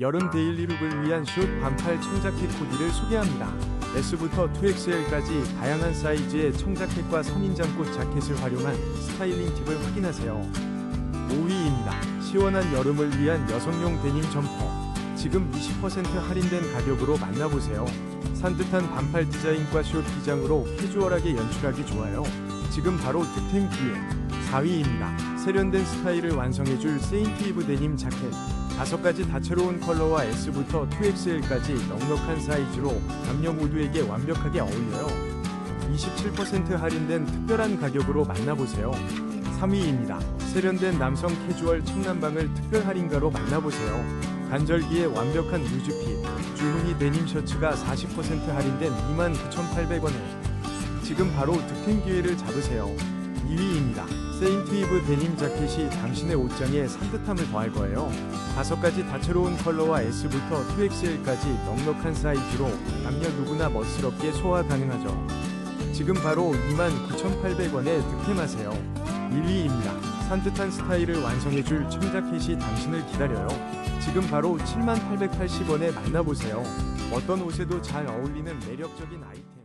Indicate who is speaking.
Speaker 1: 여름 데일리룩을 위한 숏 반팔 청자켓 코디를 소개합니다. S부터 2XL까지 다양한 사이즈의 청자켓과 선인장꽃 자켓을 활용한 스타일링 팁을 확인하세요. 5위입니다. 시원한 여름을 위한 여성용 데님 점퍼. 지금 20% 할인된 가격으로 만나보세요. 산뜻한 반팔 디자인과 숏 기장으로 캐주얼하게 연출하기 좋아요. 지금 바로 득템 기회. 4위입니다. 세련된 스타일을 완성해줄 세인트 이브 데님 자켓. 다섯 가지 다채로운 컬러와 S부터 2XL까지 넉넉한 사이즈로 남녀 모두에게 완벽하게 어울려요. 27% 할인된 특별한 가격으로 만나보세요. 3위입니다. 세련된 남성 캐주얼 청남방을 특별 할인가로 만나보세요. 간절기에 완벽한 루즈핏, 줄무늬 데님 셔츠가 40% 할인된 29,800원에 지금 바로 득템 기회를 잡으세요. 2위입니다. 세인트 이브 데님 자켓이 당신의 옷장에 산뜻함을 더할 거예요. 다섯 가지 다채로운 컬러와 S부터 2XL까지 넉넉한 사이즈로 남녀 누구나 멋스럽게 소화 가능하죠. 지금 바로 29,800원에 득템하세요. 1위입니다. 산뜻한 스타일을 완성해줄 청자켓이 당신을 기다려요. 지금 바로 7880원에 만나보세요. 어떤 옷에도 잘 어울리는 매력적인 아이템.